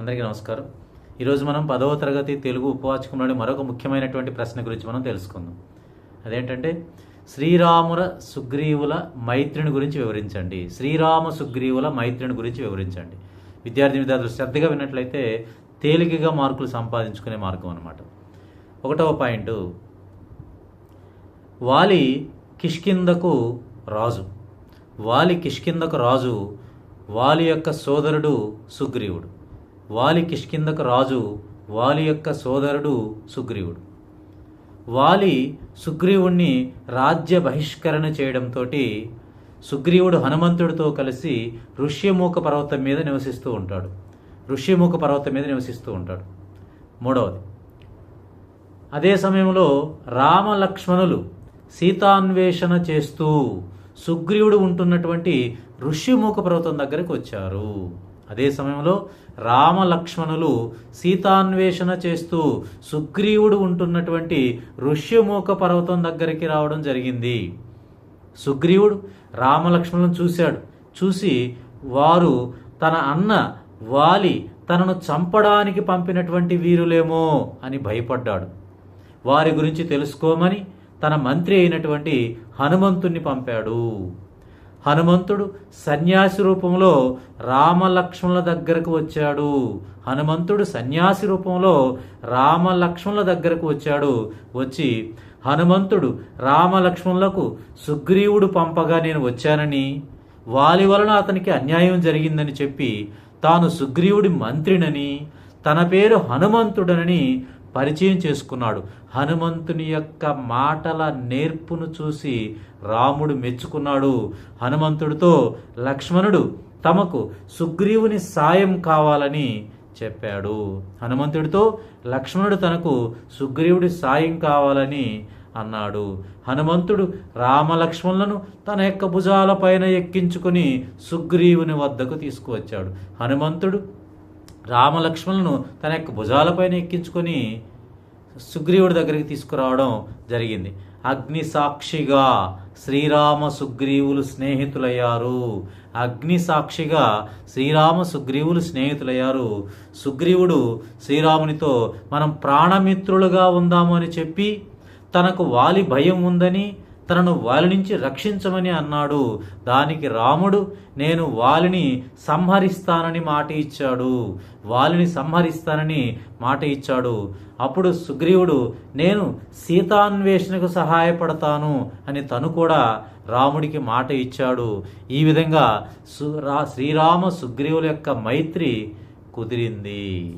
అందరికీ నమస్కారం. ఈరోజు మనం పదవ తరగతి తెలుగు ఉపవాచకంలోని మరొక ముఖ్యమైనటువంటి ప్రశ్న గురించి మనం తెలుసుకుందాం. అదేంటంటే శ్రీరాముల సుగ్రీవుల మైత్రిని గురించి వివరించండి. శ్రీరామ సుగ్రీవుల మైత్రిని గురించి వివరించండి. విద్యార్థి విద్యార్థులు శ్రద్ధగా విన్నట్లయితే తేలికగా మార్కులు సంపాదించుకునే మార్గం అనమాట ఒకటవ పాయింట్ వాలి కిష్కిందకు రాజు. వాలి కిష్కిందకు రాజు వాలి యొక్క సోదరుడు సుగ్రీవుడు. వాలి కిష్కిందకు రాజు వాలి యొక్క సోదరుడు సుగ్రీవుడు. వాలి సుగ్రీవుణ్ణి రాజ్య బహిష్కరణ చేయడంతో సుగ్రీవుడు హనుమంతుడితో కలిసి ఋష్యముఖ పర్వతం మీద నివసిస్తూ ఉంటాడు. ఋష్యముఖ పర్వతం మీద నివసిస్తూ ఉంటాడు. మూడవది. అదే సమయంలో రామలక్ష్మణులు సీతాన్వేషణ చేస్తూ సుగ్రీవుడు ఉంటున్నటువంటి ఋష్యముఖ పర్వతం దగ్గరికి వచ్చారు. అదే సమయంలో రామలక్ష్మణులు సీతాన్వేషణ చేస్తూ సుగ్రీవుడు ఉంటున్నటువంటి ఋష్యమూక పర్వతం దగ్గరికి రావడం జరిగింది. సుగ్రీవుడు రామలక్ష్మణులను చూశాడు. చూసి వారు తన అన్న వాలి తనను చంపడానికి పంపినటువంటి వీరులేమో అని భయపడ్డాడు. వారి గురించి తెలుసుకోమని తన మంత్రి అయినటువంటి హనుమంతుణ్ణి పంపాడు. హనుమంతుడు సన్యాసి రూపంలో రామలక్ష్మణుల దగ్గరకు వచ్చాడు. హనుమంతుడు సన్యాసి రూపంలో రామలక్ష్మణుల దగ్గరకు వచ్చాడు. వచ్చి హనుమంతుడు రామలక్ష్మణులకు సుగ్రీవుడు పంపగా నేను వచ్చానని వాలి వలన అతనికి అన్యాయం జరిగిందని చెప్పి తాను సుగ్రీవుడి మంత్రినని తన పేరు హనుమంతుడనని పరిచయం చేసుకున్నాడు. హనుమంతుని యొక్క మాటల నేర్పును చూసి రాముడు మెచ్చుకున్నాడు. హనుమంతుడితో లక్ష్మణుడు తమకు సుగ్రీవుని సాయం కావాలని చెప్పాడు. హనుమంతుడితో లక్ష్మణుడు తనకు సుగ్రీవుడి సాయం కావాలని అన్నాడు. హనుమంతుడు రామలక్ష్మణులను తన యొక్క భుజాలపైన ఎక్కించుకొని సుగ్రీవుని వద్దకు తీసుకువచ్చాడు. హనుమంతుడు రామలక్ష్మణులను తన యొక్క భుజాలపైన ఎక్కించుకొని సుగ్రీవుడి దగ్గరికి తీసుకురావడం జరిగింది. అగ్ని సాక్షిగా శ్రీరామ సుగ్రీవులు స్నేహితులయ్యారు. అగ్ని సాక్షిగా శ్రీరామ సుగ్రీవులు స్నేహితులయ్యారు. సుగ్రీవుడు శ్రీరామునితో మనం ప్రాణమిత్రులుగా ఉందాము అని చెప్పి తనకు వాలి భయం ఉందని తనను వాలి నుంచి రక్షించమని అన్నాడు. దానికి రాముడు నేను వాలిని సంహరిస్తానని మాట ఇచ్చాడు. వాలిని సంహరిస్తానని మాట ఇచ్చాడు. అప్పుడు సుగ్రీవుడు నేను సీతాన్వేషణకు సహాయపడతాను అని తను కూడా రాముడికి మాట ఇచ్చాడు. ఈ విధంగా సు రా శ్రీరామ సుగ్రీవుల యొక్క మైత్రి కుదిరింది.